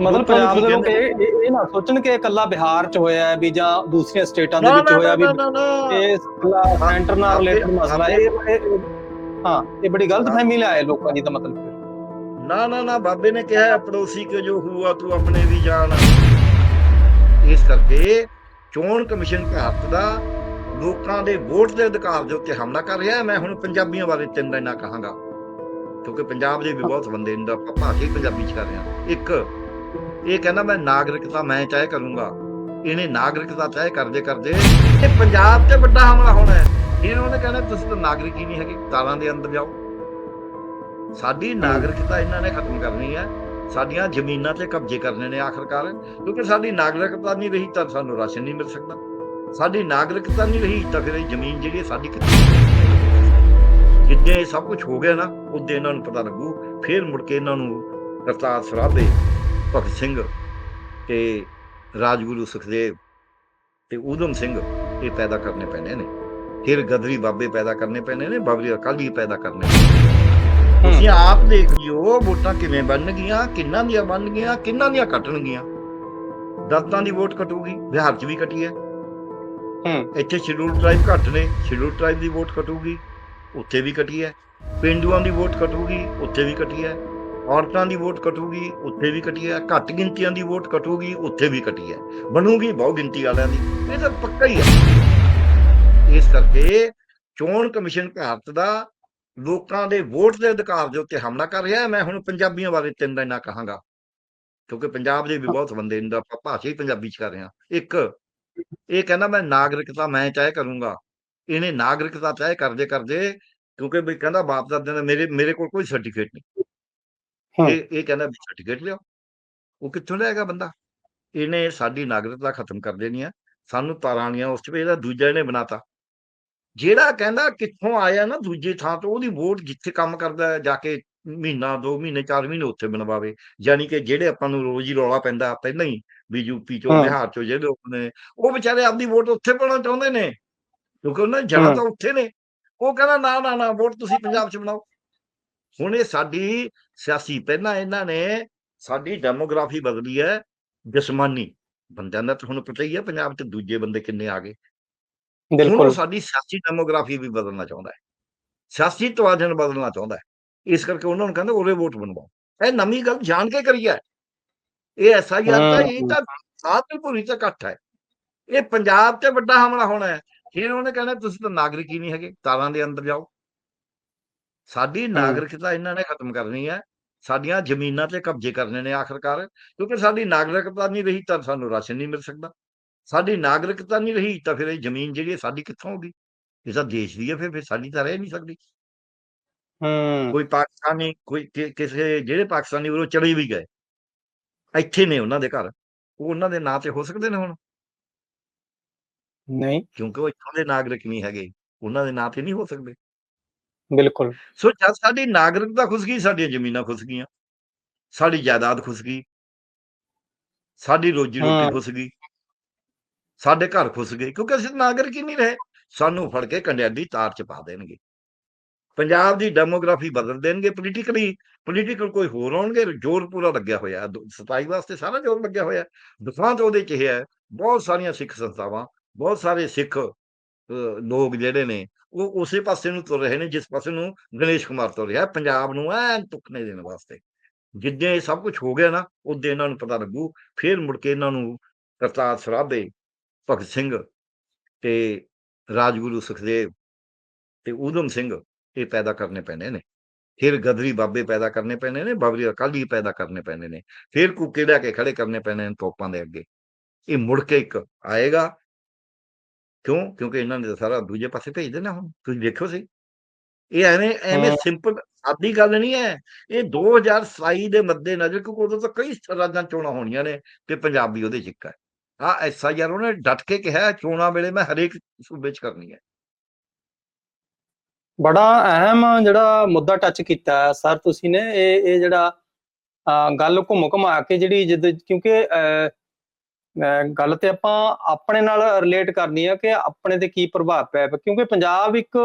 ਮਤਲਬ ਪੰਜਾਬ ਦੇ ਲੋਕ? ਇਹ ਇਹ- ਨਾ ਸੋਚਣ ਕਿ ਇਕੱਲਾ ਬਿਹਾਰ 'ਚ ਹੋਇਆ ਹੈ ਵੀ ਜਾਂ ਦੂਸਰੀਆਂ ਸਟੇਟਾਂ ਦੇ ਵਿੱਚ ਹੋਇਆ ਵੀ ਇਹ ਇਕੱਲਾ ਸੈਂਟਰ ਨਾਲ ਰਿਲੇਟਡ ਮਸਲਾ ਹੈ। ਇਹ ਹਾਂ ਇਹ ਬੜੀ ਗਲਤ। ਫਹਿਮੀ ਲਾਇਆ ਲੋਕਾਂ ਦੀ ਤਾਂ ਮਤਲਬ। ਨਾ ਨਾ ਨਾ ਬਾਬੇ ਨੇ ਕਿਹਾ ਹੈ, ਪੜੋਸੀ ਕੇ ਜੋ ਹੁਆ ਤੂੰ ਆਪਣੇ ਵੀ ਜਾਣ ਇਸ ਕਰਕੇ ਚੋਣ ਕਮਿਸ਼ਨ ਭਾਰਤ ਦਾ ਲੋਕਾਂ ਦੇ ਵੋਟ ਦੇ ਅਧਿਕਾਰ ਦੇ ਉੱਤੇ ਹਮਲਾ ਕਰ ਰਿਹਾ ਹੈ ਮੈਂ ਹੁਣ ਪੰਜਾਬੀਆਂ ਬਾਰੇ ਤਿੰਨ ਦਿਨਾਂ ਕਹਾਂਗਾ ਕਿਉਂਕਿ ਪੰਜਾਬ ਦੇ ਵੀ ਬਹੁਤ ਬੰਦੇ ਨੇ ਦਾ ਭਾਸ਼ਾ ਹੀ ਪੰਜਾਬੀ ਚ ਕਰ ਰਿਹਾ ਇੱਕ ਇਹ ਕਹਿੰਦਾ ਮੈਂ ਨਾਗਰਿਕਤਾ ਮੈਂ ਤੈਅ ਕਰੂੰਗਾ। ਇਹਨੇ ਨਾਗਰਿਕਤਾ ਤੈਅ ਕਰਦੇ ਕਰਦੇ ਇਹ ਪੰਜਾਬ ਤੇ ਵੱਡਾ ਹਮਲਾ ਹੋਣਾ ਹੈ। ਫਿਰ ਉਹਨੇ ਕਹਿਣਾ ਤੁਸੀਂ ਤਾਂ ਨਾਗਰਿਕ ਹੀ ਨਹੀਂ ਹੈਗੇ, ਤਾਰਾਂ ਦੇ ਅੰਦਰ ਜਾਓ। ਸਾਡੀ ਨਾਗਰਿਕਤਾ ਇਹਨਾਂ ਨੇ ਖਤਮ ਕਰਨੀ ਹੈ। ਸਾਡੀਆਂ ਜ਼ਮੀਨਾਂ ਤੇ ਕਬਜ਼ੇ ਕਰਨੇ ਨੇ ਆਖਰਕਾਰ, ਕਿਉਂਕਿ ਸਾਡੀ ਨਾਗਰਿਕਤਾ ਨਹੀਂ ਰਹੀ ਤਾਂ ਸਾਨੂੰ ਰਾਸ਼ਨ ਨਹੀਂ ਮਿਲ ਸਕਦਾ। ਸਾਡੀ ਨਾਗਰਿਕਤਾ ਨਹੀਂ ਰਹੀ ਤਾਂ ਫਿਰ ਇਹ ਜ਼ਮੀਨ ਜਿਹੜੀ ਸਾਡੀ ਕਿੱਥੇ ਜਿੱਦਾਂ ਇਹ ਸਭ ਕੁਝ ਹੋ ਗਿਆ ਨਾ, ਉਦੋਂ ਇਹਨਾਂ ਨੂੰ ਪਤਾ ਲੱਗੂ, ਫਿਰ ਮੁੜ ਕੇ ਇਹਨਾਂ ਨੂੰ ਕਰਤਾਰ ਸਰਾਭੇ ਭਗਤ ਸਿੰਘ ਤੇ ਰਾਜਗੁਰੂ ਸੁਖਦੇਵ ਤੇ ਊਧਮ ਸਿੰਘ ਇਹ ਪੈਦਾ ਕਰਨੇ ਪੈਣੇ ਨੇ। ਫਿਰ ਗਦਰੀ ਬਾਬੇ ਪੈਦਾ ਕਰਨੇ ਪੈਣੇ ਨੇ ਬਾਬਰੀ ਅਕਾਲੀ ਪੈਦਾ ਕਰਨੇ। ਤੁਸੀਂ ਆਪ ਦੇਖ ਲਿਓ ਵੋਟਾਂ ਕਿਵੇਂ ਬਣ ਗਈਆਂ ਕਿੰਨਾਂ ਦੀਆਂ ਬਣ ਗਈਆਂ ਕਿੰਨਾਂ ਦੀਆਂ ਕੱਟਣਗੀਆਂ ਦਲਤਾਂ ਦੀ ਵੋਟ ਕਟੂਗੀ ਬਿਹਾਰ 'ਚ ਵੀ ਕਟੀ ਹੈ। ਹੂੰ। ਇੱਥੇ ਸ਼ਡਿਊਲ ਟ੍ਰਾਈਬ ਘੱਟ ਨੇ ਸ਼ਡਿਊਲ ਟ੍ਰਾਈਬ ਦੀ ਵੋਟ ਕਟੂਗੀ ਉੱਥੇ ਵੀ ਕਟੀ ਹੈ। ਪਿੰਡੂਆਂ ਦੀ ਵੋਟ ਕਟੂਗੀ ਉੱਥੇ ਵੀ ਕਟੀ ਹੈ। ਔਰਤਾਂ ਦੀ ਵੋਟ ਕਟੂਗੀ ਉੱਥੇ ਵੀ ਕਟੀ ਹੈ, ਘੱਟ ਗਿਣਤੀਆਂ ਦੀ ਵੋਟ ਕਟੂਗੀ ਉੱਥੇ ਵੀ ਕਟੀ ਹੈ। ਬਣੂਗੀ ਬਹੁ ਗਿਣਤੀ ਵਾਲਿਆਂ ਦੀ। ਇਹ ਤਾਂ ਪੱਕਾ ਹੀ ਹੈ। ਇਸ ਕਰਕੇ ਚੋਣ ਕਮਿਸ਼ਨ ਭਾਰਤ ਦਾ ਲੋਕਾਂ ਦੇ ਵੋਟ ਦੇ ਅਧਿਕਾਰ ਦੇ ਉੱਤੇ ਹਮਲਾ ਕਰ ਰਿਹਾ ਹੈ। ਮੈਂ ਹੁਣ ਪੰਜਾਬੀਆਂ ਬਾਰੇ ਤਿੰਨ ਦਿਨਾਂ ਕਹਾਂਗਾ। ਕਿਉਂਕਿ ਪੰਜਾਬ ਦੇ ਵੀ ਬਹੁਤ ਬੰਦੇ ਨੇ ਦਾ ਭਾਸ਼ਾ ਹੀ ਪੰਜਾਬੀ ਚ ਕਰ ਰਿਹਾ ਇੱਕ, ਇਹ ਕਹਿੰਦਾ ਮੈਂ ਨਾਗਰਿਕਤਾ ਮੈਂ ਤੈਅ ਕਰੂੰਗਾ। ਇਹਨੇ ਨਾਗਰਿਕਤਾ ਤੈਅ ਕਰਦੇ ਕਰਦੇ ਕਿਉਂਕਿ ਵੀ ਕਹਿੰਦਾ ਬਾਪ ਦਾਦੇ ਨੇ ਮੇਰੇ ਮੇਰੇ ਕੋਲ ਕੋਈ ਸਰਟੀਫਿਕੇਟ ਨਹੀਂ। ਇਹ ਇਹ ਕਹਿੰਦਾ ਸਰਟੀਫਿਕੇਟ ਲਿਓ ਉਹ ਕਿੱਥੋਂ ਲਿਆਏਗਾ ਬੰਦਾ? ਇਹਨੇ ਸਾਡੀ ਨਾਗਰਿਕਤਾ ਖਤਮ ਕਰ ਦੇਣੀ ਆ। ਸਾਨੂੰ ਤਾਰਾਂ ਵਾਲੀਆਂ ਉਸ ਚ ਇਹਦਾ ਦੂਜਾ ਇਹਨੇ ਬਣਾਤਾ। ਜਿਹੜਾ ਕਹਿੰਦਾ ਕਿੱਥੋਂ ਆਇਆ ਨਾ ਦੂਜੇ ਥਾਂ ਤੋਂ ਉਹਦੀ ਵੋਟ ਜਿੱਥੇ ਕੰਮ ਕਰਦਾ ਜਾ ਕੇ ਮਹੀਨਾ 2 ਮਹੀਨੇ 4 ਮਹੀਨੇ ਉੱਥੇ ਬਣਵਾਵੇ। ਯਾਨੀ ਕਿ ਜਿਹੜੇ ਆਪਾਂ ਨੂੰ ਰੋਜ਼ ਹੀ ਰੌਲਾ ਪੈਂਦਾ ਪਹਿਲਾਂ ਹੀ ਵੀ ਯੂਪੀ ਚੋਂ। ਬਿਹਾਰ ਚੋਂ ਜਿਹੜੇ ਲੋਕ ਨੇ ਉਹ ਵਿਚਾਰੇ ਆਪਦੀ ਵੋਟ ਉੱਥੇ ਪਾਉਣਾ ਚਾਹੁੰਦੇ ਨੇ। ਕਿਉਂਕਿ ਉਹਨਾਂ ਦੀ ਜੜ੍ਹਾਂ ਹਾਂ। ਤਾਂ ਉੱਥੇ ਨੇ। ਉਹ ਕਹਿੰਦਾ ਨਾ ਨਾ ਨਾ ਵੋਟ ਤੁਸੀਂ ਪੰਜਾਬ 'ਚ ਬਣਾਓ। ਹੁਣ ਇਹ ਸਾਡੀ ਸਿਆਸੀ ਪਹਿਲਾਂ ਇਹਨਾਂ ਨੇ ਸਾਡੀ ਡੈਮੋਗ੍ਰਾਫੀ ਬਦਲੀ ਹੈ ਜਸਮਾਨੀ। ਬੰਦਿਆਂ ਦਾ ਤਾਂ ਤੁਹਾਨੂੰ ਪਤਾ ਹੀ ਹੈ ਪੰਜਾਬ 'ਚ ਦੂਜੇ ਬੰਦੇ ਕਿੰਨੇ ਆ ਗਏ। ਹੁਣ ਬਿਲਕੁਲ। ਸਾਡੀ ਸਿਆਸੀ ਡੈਮੋਗ੍ਰਾਫੀ ਵੀ ਬਦਲਣਾ ਚਾਹੁੰਦਾ ਹੈ। ਸਿਆਸੀ ਤਵਾਜ਼ਨ ਬਦਲਣਾ ਚਾਹੁੰਦਾ ਹੈ। ਇਸ ਕਰਕੇ ਉਹਨਾਂ ਨੂੰ ਕਹਿੰਦੇ ਉਹਦੇ ਵੋਟ ਬਣਵਾਓ। ਇਹ ਨਵੀਂ ਗੱਲ ਜਾਣ ਕੇ ਕਰੀ ਹੈ। ਇਹ ਐਸਾ ਹੀ ਤਾਂ ਇਹ ਤਾਂ ਸਾਧ ਪੂਰੀ ਤਾਂ ਇਕੱਠ ਹੈ। ਇਹ ਪੰਜਾਬ ਤੇ ਵੱਡਾ ਹਮਲਾ ਹੋਣਾ ਹੈ। ਫਿਰ ਉਹਨੇ ਕਹਿੰਦਾ ਤੁਸੀਂ ਤਾਂ ਨਾਗਰਿਕ ਹੀ ਨਹੀਂ ਹੈਗੇ। ਤਾਰਾਂ ਦੇ ਅੰਦਰ ਜਾਓ। ਸਾਡੀ ਨਾਗਰਿਕਤਾ ਇਹਨਾਂ ਨੇ ਖਤਮ ਕਰਨੀ ਹੈ। ਸਾਡੀਆਂ ਜ਼ਮੀਨਾਂ ਤੇ ਕਬਜ਼ੇ ਕਰਨੇ ਨੇ ਆਖਰਕਾਰ ਕਿਉਂਕਿ ਸਾਡੀ ਨਾਗਰਿਕਤਾ ਨਹੀਂ ਰਹੀ ਤਾਂ ਸਾਨੂੰ ਰਾਸ਼ਨ ਨਹੀਂ ਮਿਲ ਸਕਦਾ। ਸਾਡੀ ਨਾਗਰਿਕਤਾ ਨਹੀਂ ਰਹੀ ਤਾਂ ਫਿਰ ਇਹ ਜ਼ਮੀਨ ਜਿਹੜੀ ਸਾਡੀ ਕਿੱਥੋਂ ਹੋਗੀ ਇਹ ਤਾਂ ਦੇਸ਼ ਦੀ ਹੈ ਫਿਰ ਫਿਰ ਸਾਡੀ ਤਾਂ ਰਹਿ ਨਹੀਂ ਸਕਦੀ। ਹੂੰ। ਕੋਈ ਪਾਕਿਸਤਾਨੀ ਕੋਈ ਕਿਸੇ ਜਿਹੜੇ ਪਾਕਿਸਤਾਨੀ ਉਹ ਚਲੇ ਵੀ ਗਏ ਇੱਥੇ ਨੇ ਉਹਨਾਂ ਦੇ ਘਰ। ਉਹ ਉਹਨਾਂ ਦੇ ਨਾਂ ਤੇ ਹੋ ਸਕਦੇ ਨੇ ਹੁਣ? ਨਹੀਂ। ਕਿਉਂਕਿ ਉਹ ਇੱਥੋਂ ਦੇ ਨਾਗਰਿਕ ਨਹੀਂ ਹੈਗੇ। ਉਹਨਾਂ ਦੇ ਨਾਂ ਤੇ ਨਹੀਂ ਹੋ ਸਕਦੇ। ਬਿਲਕੁਲ। ਸੋ ਜਦ ਸਾਡੀ ਨਾਗਰਿਕਤਾ ਖੁੱਸ ਗਈ ਸਾਡੀਆਂ ਜ਼ਮੀਨਾਂ ਖੁੱਸ ਗਈਆਂ। ਸਾਡੀ ਜਾਇਦਾਦ ਖੁੱਸ ਗਈ। ਸਾਡੀ ਰੋਜੀ। ਰੋਟੀ ਖੁੱਸ ਗਈ। ਸਾਡੇ ਘਰ ਖੁੱਸ ਗਏ। ਕਿਉਂਕਿ ਅਸੀਂ ਨਾਗਰਿਕ ਹੀ ਨਹੀਂ ਰਹੇ। ਸਾਨੂੰ ਫੜ ਕੇ ਕੰਡਿਆਂ ਦੀ ਤਾਰ ਚ ਪਾ ਦੇਣਗੇ। ਪੰਜਾਬ ਦੀ ਡੈਮੋਗ੍ਰਾਫੀ ਬਦਲ ਦੇਣਗੇ ਪੋਲੀਟੀਕਲੀ ਪੋਲੀਟੀਕਲ ਕੋਈ ਹੋਰ ਆਉਣਗੇ। ਜ਼ੋਰ ਪੂਰਾ ਲੱਗਿਆ ਹੋਇਆ। ਹੈ। ਸਤਾਈ ਵਾਸਤੇ ਸਾਰਾ ਜ਼ੋਰ ਲੱਗਿਆ ਹੋਇਆ। ਦਫਾਂ ਤੇ ਉਹਦੇ ਚ ਹੈ। ਬਹੁਤ ਸਾਰੀਆਂ ਸਿੱਖ ਸੰਸਥਾਵਾਂ ਬਹੁਤ ਸਾਰੇ ਸਿੱਖ ਲੋਕ ਜਿਹੜੇ ਨੇ ਉਹ ਉਸੇ ਪਾਸੇ ਨੂੰ ਤੁਰ ਰਹੇ ਨੇ, ਜਿਸ ਪਾਸੇ ਨੂੰ ਗਣੇਸ਼ ਕੁਮਾਰ ਤੁਰ ਰਿਹਾ, ਪੰਜਾਬ ਨੂੰ ਐਨ ਤੁਕਨੇ ਦੇਣ ਵਾਸਤੇ। ਜਿੱਦਾਂ ਇਹ ਸਭ ਕੁਝ ਹੋ ਗਿਆ ਨਾ, ਉਦੋਂ ਇਹਨਾਂ ਨੂੰ ਪਤਾ ਲੱਗੂ, ਫਿਰ ਮੁੜ ਕੇ ਇਹਨਾਂ ਨੂੰ ਕਰਤਾਰ ਸਰਾਭੇ, ਭਗਤ ਸਿੰਘ ਤੇ ਰਾਜਗੁਰੂ ਸੁਖਦੇਵ ਤੇ ਊਧਮ ਸਿੰਘ ਇਹ ਪੈਦਾ ਕਰਨੇ ਪੈਣੇ ਨੇ। ਫਿਰ ਗਦਰੀ ਬਾਬੇ ਪੈਦਾ ਕਰਨੇ ਪੈਣੇ ਨੇ, ਬਾਬਰੀ ਅਕਾਲੀ ਪੈਦਾ ਕਰਨੇ ਪੈਣੇ ਨੇ। ਫਿਰ ਕੂਕੇ ਲਿਆ ਕੇ ਖੜੇ ਕਰਨੇ ਪੈਣੇ ਨੇ ਤੋਪਾਂ ਦੇ ਅੱਗੇ। ਇਹ ਮੁੜ ਕੇ ਇੱਕ ਆਏਗਾ ਕਿਉਂ ਕਿਉਂਕਿ ਇਹਨਾਂ ਨੇ ਸਾਰਾ ਦੂਜੇ ਪਾਸੇ ਭੇਜ ਦੇਣਾ ਹੁਣ ਤੁਸੀਂ ਦੇਖੋ ਸਹੀ ਇਹ ਐਵੇਂ ਐਵੇਂ। ਸਿੰਪਲ ਸਾਦੀ ਗੱਲ ਨਹੀਂ ਹੈ ਇਹ 2027 ਦੇ ਮੱਦੇ ਨਜ਼ਰ ਕਿਉਂਕਿ ਉਦੋਂ ਤਾਂ ਕਈ ਰਾਜਾਂ ਚੋਣਾਂ ਹੋਣੀਆਂ ਨੇ ਤੇ ਪੰਜਾਬੀ ਉਹਦੇ ਚ ਹੈ ਆ ਐਸਾ ਯਾਰ ਉਹਨੇ ਡਟ ਕੇ ਕਿਹਾ ਚੋਣਾਂ ਵੇਲੇ ਮੈਂ ਹਰੇਕ ਸੂਬੇ ਚ ਕਰਨੀ ਹੈ ਬੜਾ ਅਹਿਮ ਜਿਹੜਾ ਮੁੱਦਾ ਟੱਚ ਕੀਤਾ ਸਰ ਤੁਸੀਂ ਨੇ ਇਹ ਇਹ ਜਿਹੜਾ ਗੱਲ ਘੁੰਮ ਘੁਮਾ ਕੇ ਜਿਹੜੀ ਜਿੱਦ ਕਿਉਂਕਿ ਗੱਲ ਤੇ ਆਪਾਂ ਆਪਣੇ ਨਾਲ ਰਿਲੇਟ ਕਰਨੀ ਹੈ ਕਿ ਆਪਣੇ ਤੇ ਕੀ ਪ੍ਰਭਾਵ ਪਿਆ। ਕਿਉਂਕਿ ਪੰਜਾਬ ਇੱਕ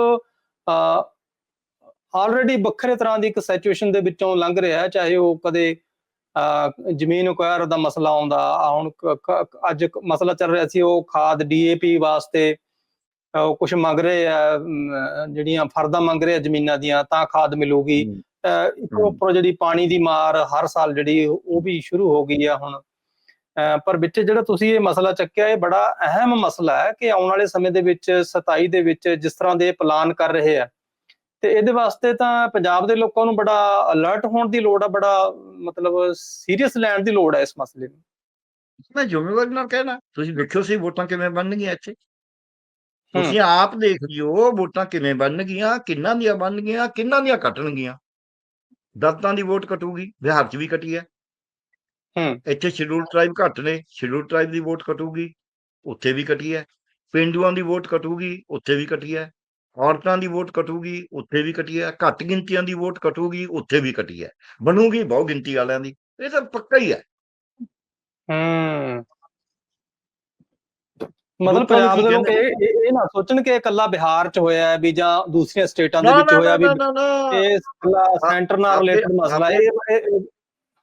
ਆਲਰੇਡੀ ਵੱਖਰੇ ਤਰ੍ਹਾਂ ਦੀ ਇੱਕ ਸਿਚੁਏਸ਼ਨ ਦੇ ਵਿੱਚੋਂ ਲੰਘ ਰਿਹਾ ਹੈ ਚਾਹੇ ਉਹ ਕਦੇ ਜ਼ਮੀਨ ਅਕਵਾਇਰ ਦਾ ਮਸਲਾ ਆਉਂਦਾ ਆ ਹੁਣ ਅੱਜ ਮਸਲਾ ਚੱਲ ਰਿਹਾ ਸੀ ਉਹ ਖਾਦ ਡੀਏਪੀ ਵਾਸਤੇ ਕੁਝ ਮੰਗ ਰਹੇ ਆ ਜਿਹੜੀਆਂ ਫਰਦਾਂ ਮੰਗ ਰਹੇ ਆ ਜ਼ਮੀਨਾਂ ਦੀਆਂ ਤਾਂ ਖਾਦ ਮਿਲੂਗੀ ਇੱਕ। ਉੱਪਰੋਂ ਜਿਹੜੀ ਪਾਣੀ ਦੀ ਮਾਰ ਹਰ ਸਾਲ ਜਿਹੜੀ ਉਹ ਵੀ ਸ਼ੁਰੂ ਹੋ ਗਈ ਆ ਹੁਣ ਪਰ ਵਿੱਚ ਜਿਹੜਾ ਤੁਸੀਂ ਇਹ ਮਸਲਾ ਚੱਕਿਆ ਇਹ ਬੜਾ ਅਹਿਮ ਮਸਲਾ ਹੈ ਕਿ ਆਉਣ ਵਾਲੇ ਸਮੇਂ ਦੇ ਵਿੱਚ 27 ਦੇ ਵਿੱਚ ਜਿਸ ਤਰ੍ਹਾਂ ਦੇ ਪਲਾਨ ਕਰ ਰਹੇ ਆ। ਤੇ ਇਹਦੇ ਵਾਸਤੇ ਤਾਂ ਪੰਜਾਬ ਦੇ ਲੋਕਾਂ ਨੂੰ ਬੜਾ ਅਲਰਟ ਹੋਣ ਦੀ ਲੋੜ ਆ ਬੜਾ ਮਤਲਬ ਸੀਰੀਅਸ ਲੈਣ ਦੀ ਲੋੜ ਹੈ ਇਸ ਮਸਲੇ ਨੂੰ। ਮੈਂ ਜ਼ਿੰਮੇਵਾਰੀ ਨਾਲ ਕਹਿਣਾ ਤੁਸੀਂ ਵੇਖਿਓ ਸੀ ਵੋਟਾਂ ਕਿਵੇਂ ਬਣਨਗੀਆਂ ਇੱਥੇ। ਤੁਸੀਂ ਆਪ ਦੇਖ ਲਿਓ ਵੋਟਾਂ ਕਿਵੇਂ ਬਣਨਗੀਆਂ ਕਿੰਨਾਂ ਦੀਆਂ ਬਣਨਗੀਆਂ ਕਿੰਨਾਂ ਦੀਆਂ ਕੱਟਣਗੀਆਂ ਦਲਤਾਂ ਦੀ ਵੋਟ ਕਟੂਗੀ ਬਿਹਾਰ 'ਚ ਵੀ ਕਟੀ ਹੈ। ਹੂੰ। ਇੱਥੇ ਸ਼ਡਿਊਲ ਟ੍ਰਾਈਬ ਘੱਟ ਨੇ ਸ਼ਡਿਊਲ ਟ੍ਰਾਈਬ ਦੀ ਵੋਟ ਕਟੂਗੀ ਉੱਥੇ ਵੀ ਕਟੀ ਹੈ। ਪਿੰਡੂਆਂ ਦੀ ਵੋਟ ਕਟੂਗੀ ਉੱਥੇ ਵੀ ਕਟੀ ਹੈ। ਔਰਤਾਂ ਦੀ ਵੋਟ ਕਟੂਗੀ ਉੱਥੇ ਵੀ ਕਟੀ ਹੈ। ਘੱਟ ਗਿਣਤੀਆਂ ਦੀ ਵੋਟ ਕਟੂਗੀ ਉੱਥੇ ਵੀ ਕਟੀ ਹੈ। ਬਣੂਗੀ ਬਹੁ ਗਿਣਤੀ ਵਾਲਿਆਂ ਦੀ। ਇਹ ਤਾਂ ਪੱਕਾ ਹੀ ਹੈ। ਹੂੰ। ਮਤਲਬ ਪੰਜਾਬ ਦੇ ਲੋਕ ਇਹ ਨਾ ਸੋਚਣ ਕਿ ਇਕੱਲਾ ਬਿਹਾਰ 'ਚ ਹੋਇਆ ਹੈ ਵੀ ਜਾਂ ਦੂਸਰੀਆਂ ਸਟੇਟਾਂ ਦੇ ਵਿੱਚ ਹੋਇਆ ਵੀ ਇਹ ਇਕੱਲਾ ਸੈਂਟਰ ਨਾਲ ਰਿਲੇਟਡ ਮਸਲਾ ਹੈ।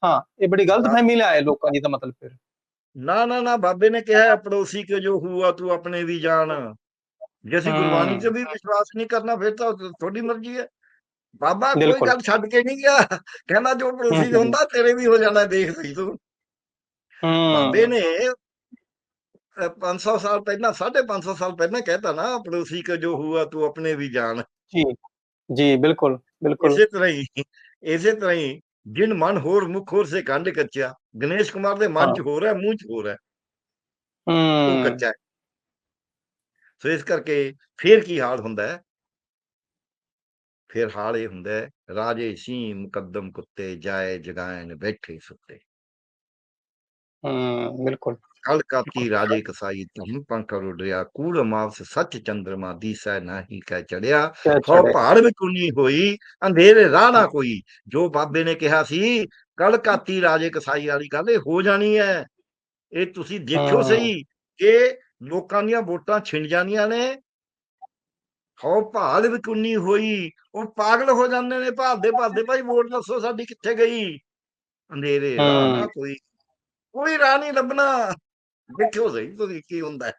ਹਾਂ ਇਹ ਬੜੀ ਗਲਤ ਫਹਿਮੀ ਲਿਆਏ ਲੋਕਾਂ ਦੀ ਤਾਂ ਮਤਲਬ ਫਿਰ। ਨਾ ਨਾ ਨਾ ਬਾਬੇ ਨੇ ਕਿਹਾ ਪੜੋਸੀ ਕੇ ਜੋ ਹੁਆ ਤੂੰ ਆਪਣੇ ਵੀ ਜਾਣ। ਜੇ ਅਸੀਂ ਗੁਰਬਾਣੀ ਤੇ ਵੀ ਵਿਸ਼ਵਾਸ ਨਹੀਂ ਕਰਨਾ ਫਿਰ ਤਾਂ ਤੁਹਾਡੀ ਮਰਜ਼ੀ ਹੈ। ਬਾਬਾ ਕੋਈ ਬਿਲਕੁਲ। ਗੱਲ ਛੱਡ ਕੇ ਨਹੀਂ ਗਿਆ। ਕਹਿੰਦਾ ਜੋ ਪੜੋਸੀ। ਹੁੰਦਾ ਤੇਰੇ ਵੀ ਹੋ ਜਾਣਾ ਦੇਖ ਸਹੀ ਤੂੰ। ਬਾਬੇ ਨੇ ਅ, 500 ਸਾਲ ਪਹਿਲਾਂ 550 ਸਾਲ ਪਹਿਲਾਂ ਕਹਿਤਾ ਨਾ ਪੜੋਸੀ ਕੇ ਜੋ ਹੁਆ ਤੂੰ ਆਪਣੇ ਵੀ ਜਾਣ। ਜੀ ਜੀ ਬਿਲਕੁਲ ਬਿਲकुल ਇਸੇ ਤਰ੍ਹਾਂ ਹੀ ਇਸੇ ਤਰ੍ਹਾਂ ਹੀ ਜਿਨ ਮਨ ਹੋਰ ਮੁਖ ਹੋਰ ਸੇ ਕੰਡ ਕੱਚਾ ਗਣੇਸ਼ ਕੁਮਾਰ ਦੇ ਮਨ ਚ ਹੋਰ ਹੈ ਮੂੰਹ ਚ ਹੋਰ ਹੈ। ਹੂੰ। ਕੱਚਾ ਹੈ। ਸੋ ਇਸ ਕਰਕੇ ਫੇਰ ਕੀ ਹਾਲ ਹੁੰਦਾ ਹੈ? ਫਿਰ ਹਾਲ ਇਹ ਹੁੰਦਾ ਹੈ ਰਾਜੇ ਸੀ ਮੁਕੱਦਮ ਕੁੱਤੇ ਜਾਏ ਜਗਾਇਨ ਬੈਠੇ ਸੁੱਤੇ। ਹੂੰ ਬਿਲकुल ਕਲ ਕਾਤੀ ਰਾਜੇ ਕਸਾਈ ਤਹੀ ਪੰਖ ਰੁੜਿਆ ਕੂੜ ਮਾਵਸ ਸੱਚ ਚੰਦਰਮਾ ਦੀਸੈ ਨਾਹੀ ਕਹਿ ਚੜਿਆ ਹੋ ਪਹਾੜ ਵਿਕੁੰਨੀ ਹੋਈ ਅੰਧੇਰੇ ਰਾਹ ਨਾ ਕੋਈ ਜੋ ਬਾਬੇ ਨੇ ਕਿਹਾ ਸੀ ਕਲ ਕਾਤੀ ਰਾਜੇ ਕਸਾਈ ਵਾਲੀ ਗੱਲ ਇਹ ਹੋ ਜਾਣੀ ਹੈ ਇਹ ਤੁਸੀਂ ਦੇਖਿਓ। ਸਹੀ ਕਿ ਲੋਕਾਂ ਦੀਆਂ ਵੋਟਾਂ ਛਿੰਡ ਜਾਣੀਆਂ ਨੇ ਹੋ ਭਾਲ ਵਿਕੁੰਨੀ ਹੋਈ ਉਹ ਪਾਗਲ ਹੋ ਜਾਂਦੇ ਨੇ ਭਾਲਦੇ ਭਾਲਦੇ ਭਾਈ ਵੋਟ ਦੱਸੋ ਸਾਡੀ ਕਿੱਥੇ ਗਈ ਅੰਧੇਰੇ ਰਾਹ ਨਾ। ਕੋਈ ਕੋਈ ਰਾਹ ਨਹੀਂ ਲੱਭਣਾ ਦੇਖਿਓ ਸਹੀ ਤੁਸੀਂ ਕੀ ਹੁੰਦਾ ਹੈ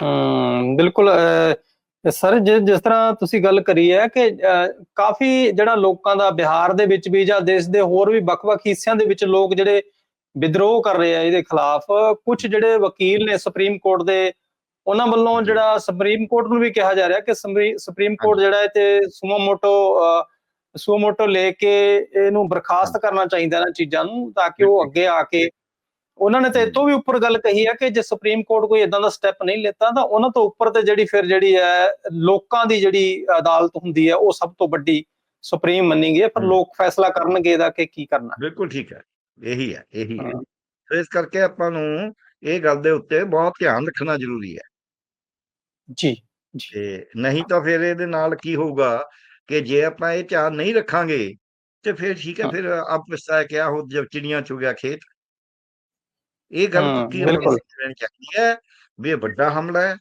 ਹਮ ਬਿਲਕੁਲ ਸਰ ਜਿਸ ਤਰ੍ਹਾਂ ਤੁਸੀਂ ਗੱਲ ਕਰੀ ਹੈ ਕਿ ਕਾਫੀ ਜਿਹੜਾ ਲੋਕਾਂ ਦਾ ਬਿਹਾਰ ਦੇ ਵਿੱਚ ਵੀ ਜਾਂ ਦੇਸ਼ ਦੇ ਹੋਰ ਵੀ ਵੱਖ-ਵੱਖ ਹਿੱਸਿਆਂ ਦੇ ਵਿੱਚ ਲੋਕ ਜਿਹੜੇ ਵਿਦਰੋਹ ਕਰ ਰਹੇ ਆ ਇਹਦੇ ਖਿਲਾਫ ਕੁਝ ਜਿਹੜੇ ਵਕੀਲ ਨੇ ਸੁਪਰੀਮ ਕੋਰਟ ਦੇ ਉਹਨਾਂ ਵੱਲੋਂ। ਜਿਹੜਾ ਸੁਪਰੀਮ ਕੋਰਟ ਨੂੰ ਵੀ ਕਿਹਾ ਜਾ ਰਿਹਾ ਕਿ ਸੁਪਰੀਮ ਕੋਰਟ ਜਿਹੜਾ ਹੈ ਤੇ ਸੁਮੋਮੋਟੋ ਸੁਮੋਟੋ ਲੈ ਕੇ ਇਹਨੂੰ ਬਰਖਾਸਤ ਕਰਨਾ ਚਾਹੀਦਾ ਇਹਨਾਂ ਚੀਜ਼ਾਂ ਨੂੰ ਤਾਂ ਕਿ ਉਹ। ਅੱਗੇ ਆ ਕੇ ਉਹਨਾਂ ਨੇ ਤਾਂ ਇਹ ਜੀ। ਤੋਂ ਵੀ ਉੱਪਰ ਗੱਲ ਕਹੀ ਹੈ ਕਿ ਜੇ ਸੁਪਰੀਮ ਕੋਰਟ ਕੋਈ ਇਦਾਂ ਦਾ ਸਟੈਪ ਨਹੀਂ ਲੈਤਾ ਤਾਂ ਉਹਨਾਂ ਤੋਂ ਉੱਪਰ ਤੇ ਜਿਹੜੀ ਫਿਰ ਜਿਹੜੀ ਹੈ ਲੋਕਾਂ ਦੀ ਜਿਹੜੀ ਅਦਾਲਤ ਹੁੰਦੀ ਹੈ ਉਹ ਸਭ ਤੋਂ ਵੱਡੀ ਸੁਪਰੀਮ ਮੰਨੀ ਗਈ ਹੈ ਪਰ। ਲੋਕ ਫੈਸਲਾ ਕਰਨਗੇ ਇਹਦਾ ਕਿ ਕੀ ਕਰਨਾ ਬਿਲਕੁਲ ਠੀਕ ਹੈ ਇਹੀ ਹੈ ਇਹੀ ਹੈ। ਸੋ ਇਸ ਕਰਕੇ ਆਪਾਂ ਨੂੰ ਇਹ ਗੱਲ ਦੇ ਉੱਤੇ ਬਹੁਤ ਧਿਆਨ ਰੱਖਣਾ ਜ਼ਰੂਰੀ ਹੈ ਜੀ ਤੇ ਨਹੀਂ ਤਾਂ ਫਿਰ ਇਹਦੇ ਨਾਲ ਕੀ ਹੋਊਗਾ ਕਿ ਜੇ ਆਪਾਂ ਇਹ ਧਿਆਨ ਨਹੀਂ ਰੱਖਾਂਗੇ ਤੇ ਫਿਰ ਠੀਕ ਹੈ। ਫਿਰ ਆਪ ਪਿਸਤਾ ਕਿਆ ਹੋ ਜਬ ਚਿੜੀਆਂ ਚੁਗ ਗਿਆ ਖੇਤ ਇਹ ਗੱਲ ਪੱਕੀ ਹੋਣੀ ਚਾਹੀਦੀ ਹੈ ਵੀ ਇਹ ਵੱਡਾ ਹਮਲਾ ਹੈ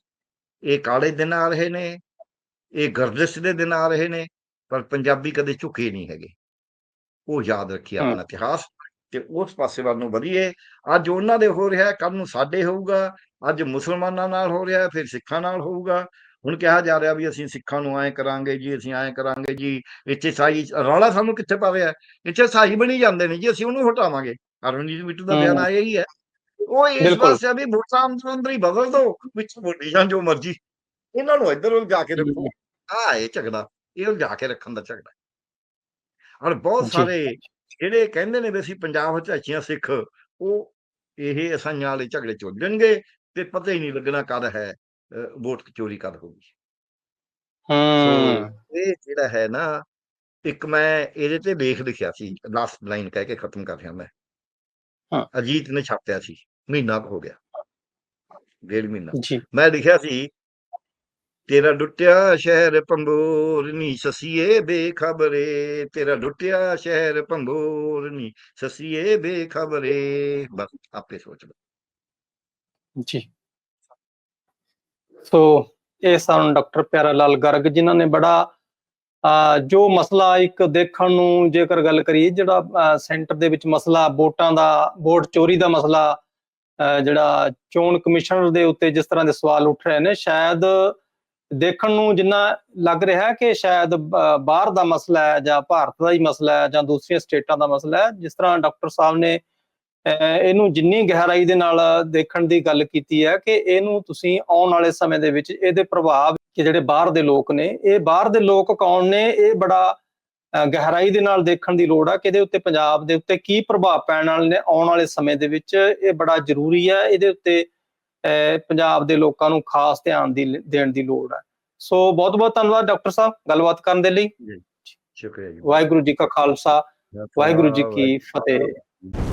ਇਹ ਕਾਲੇ ਦਿਨ ਆ ਰਹੇ ਨੇ ਇਹ ਗਰਦਿਸ਼ ਦੇ ਦਿਨ ਆ ਰਹੇ ਨੇ ਪਰ ਪੰਜਾਬੀ ਕਦੇ ਝੁਕੇ ਨਹੀਂ ਹੈਗੇ। ਉਹ ਯਾਦ ਰੱਖੀਏ ਹਾਂ। ਆਪਣਾ ਇਤਿਹਾਸ ਤੇ ਉਸ ਪਾਸੇ ਵੱਲ ਨੂੰ ਵਧੀਏ। ਅੱਜ ਉਹਨਾਂ ਦੇ ਹੋ ਰਿਹਾ ਕੱਲ ਨੂੰ ਸਾਡੇ ਹੋਊਗਾ ਅੱਜ ਮੁਸਲਮਾਨਾਂ ਨਾਲ ਹੋ ਰਿਹਾ ਫਿਰ ਸਿੱਖਾਂ ਨਾਲ ਹੋਊਗਾ। ਹੁਣ ਕਿਹਾ ਜਾ ਰਿਹਾ ਵੀ ਅਸੀਂ ਸਿੱਖਾਂ ਨੂੰ ਐਂ ਕਰਾਂਗੇ ਜੀ ਅਸੀਂ ਐਂ ਕਰਾਂਗੇ ਜੀ ਇੱਥੇ ਸਾਈ ਰੌਲਾ ਸਾਨੂੰ ਕਿੱਥੇ ਪਾਵੇ ਹੈ ਇੱਥੇ ਸਾਈ ਬਣੀ ਜਾਂਦੇ ਨੇ ਜੀ ਅਸੀਂ ਉਹਨੂੰ ਹਟਾਵਾਂਗੇ। ਅਰਵਿੰਦ ਬਿੱਟੂ ਦਾ ਬਿਆਨ। ਆਇਆ ਹੀ ਹੈ। ਉਹ ਇਸ। ਪਾਸੇ ਵੀ ਵੋਟਾਂ ਅੰਦਰ ਹੀ ਬਦਲ ਦੋ ਵਿੱਚ ਵੋਟੀ ਜਾਂ ਜੋ ਮਰਜ਼ੀ। ਇਹਨਾਂ ਨੂੰ ਇੱਧਰ ਉਲਝਾ ਕੇ ਰੱਖੋ। ਆ ਇਹ ਝਗੜਾ ਇਹ ਉਲਝਾ ਕੇ ਰੱਖਣ ਦਾ ਝਗੜਾ। ਔਰ ਬਹੁਤ। ਸਾਰੇ ਜਿਹੜੇ ਕਹਿੰਦੇ ਨੇ ਵੀ ਅਸੀਂ ਪੰਜਾਬ ਵਿੱਚ ਅੱਛੀਆਂ ਸਿੱਖ ਉਹ ਇਹ ਅਸਾਈਆਂ ਵਾਲੇ ਝਗੜੇ ਚ ਉਲਝਣਗੇ ਤੇ ਪਤਾ ਹੀ ਨਹੀਂ ਲੱਗਣਾ ਕਦ ਹੈ ਵੋਟ ਚੋਰੀ ਕਦ ਹੋਊਗੀ। ਹਮ ਸੋ ਇਹ ਜਿਹੜਾ ਹੈ ਨਾ ਇੱਕ ਮੈਂ ਇਹਦੇ ਤੇ ਲੇਖ ਲਿਖਿਆ ਸੀ ਲਾਸਟ ਲਾਈਨ ਕਹਿ ਕੇ ਖਤਮ ਕਰ ਰਿਹਾ ਮੈਂ। ਹਾਂ। ਅਜੀਤ ਨੇ ਛਾਪਿਆ ਸੀ। ਮਹੀਨਾ ਹੋ ਗਿਆ। ਡੇਢ ਮਹੀਨਾ। ਮੈਂ ਲਿਖਿਆ ਸੀ ਤੇਰਾ ਡੁੱਟਿਆ ਸ਼ਹਿਰ ਪੰਗੋਰ ਨੀ ਸਸੀਏ ਬੇਖਬਰੇ। ਤੇਰਾ ਡੁੱਟਿਆ ਸ਼ਹਿਰ ਪੰਗੋਰ ਨੀ ਸਸੀਏ ਬੇਖਬਰੇ। ਬਸ ਆਪੇ ਸੋਚ ਲਓ। ਜੀ। ਸੋ ਇਹ ਸਨ ਡਾਕਟਰ ਪਿਆਰਾ ਲਾਲ ਗਰਗ ਜਿਨ੍ਹਾਂ ਨੇ ਬੜਾ ਜੋ ਮਸਲਾ ਇੱਕ ਦੇਖਣ ਨੂੰ ਜੇਕਰ ਗੱਲ ਕਰੀਏ ਜਿਹੜਾ ਸੈਂਟਰ ਦੇ ਵਿੱਚ ਮਸਲਾ ਵੋਟਾਂ ਦਾ ਵੋਟ ਚੋਰੀ ਦਾ ਮਸਲਾ ਜਿਹੜਾ ਚੋਣ ਕਮਿਸ਼ਨਰ ਦੇ ਉੱਤੇ ਜਿਸ ਤਰ੍ਹਾਂ ਦੇ ਸਵਾਲ ਉੱਠ ਰਹੇ ਨੇ, ਸ਼ਾਇਦ ਦੇਖਣ ਨੂੰ ਜਿੰਨਾ ਲੱਗ ਰਿਹਾ ਹੈ ਕਿ ਸ਼ਾਇਦ ਬਾਹਰ ਦਾ ਮਸਲਾ ਹੈ ਜਾਂ ਭਾਰਤ ਦਾ ਹੀ ਮਸਲਾ ਹੈ ਜਾਂ ਦੂਸਰੀਆਂ ਸਟੇਟਾਂ ਦਾ ਮਸਲਾ ਹੈ, ਜਿਸ ਤਰ੍ਹਾਂ ਡਾਕਟਰ ਸਾਹਿਬ ਨੇ, ਅਹ ਇਹਨੂੰ ਜਿੰਨੀ ਗਹਿਰਾਈ ਦੇ ਨਾਲ ਦੇਖਣ ਦੀ ਗੱਲ ਕੀਤੀ ਹੈ ਕਿ ਇਹਨੂੰ ਤੁਸੀਂ ਆਉਣ ਵਾਲੇ ਸਮੇਂ ਦੇ ਵਿੱਚ ਇਹਦੇ ਪ੍ਰਭਾਵ ਕਿ ਜਿਹੜੇ ਬਾਹਰ ਦੇ ਲੋਕ ਨੇ, ਇਹ ਬਾਹਰ ਦੇ ਲੋਕ ਕੌਣ ਨੇ, ਇਹ ਬੜਾ ਗਹਿਰਾਈ ਦੇ ਨਾਲ ਦੇਖਣ ਦੀ ਲੋੜ ਆ ਕਿ ਇਹਦੇ ਉੱਤੇ ਪੰਜਾਬ ਦੇ ਉੱਤੇ ਕੀ ਪ੍ਰਭਾਵ ਪੈਣ ਵਾਲੇ ਨੇ ਆਉਣ ਵਾਲੇ ਸਮੇਂ ਦੇ ਵਿੱਚ ਇਹ ਬੜਾ ਜ਼ਰੂਰੀ ਹੈ ਇਹਦੇ ਉੱਤੇ ਪੰਜਾਬ ਦੇ ਲੋਕਾਂ ਨੂੰ ਖਾਸ ਧਿਆਨ ਦੀ ਦੇਣ ਦੀ ਲੋੜ ਹੈ ਸੋ ਬਹੁਤ ਬਹੁਤ ਧੰਨਵਾਦ ਡਾਕਟਰ ਸਾਹਿਬ ਗੱਲਬਾਤ ਕਰਨ ਦੇ ਲਈ। ਸ਼ੁਕਰੀਆ ਜੀ। ਵਾਹਿਗੁਰੂ ਜੀ ਕਾ ਖਾਲਸਾ ਵਾਹਿਗੁਰੂ ਜੀ ਕੀ ਫਤਿਹ।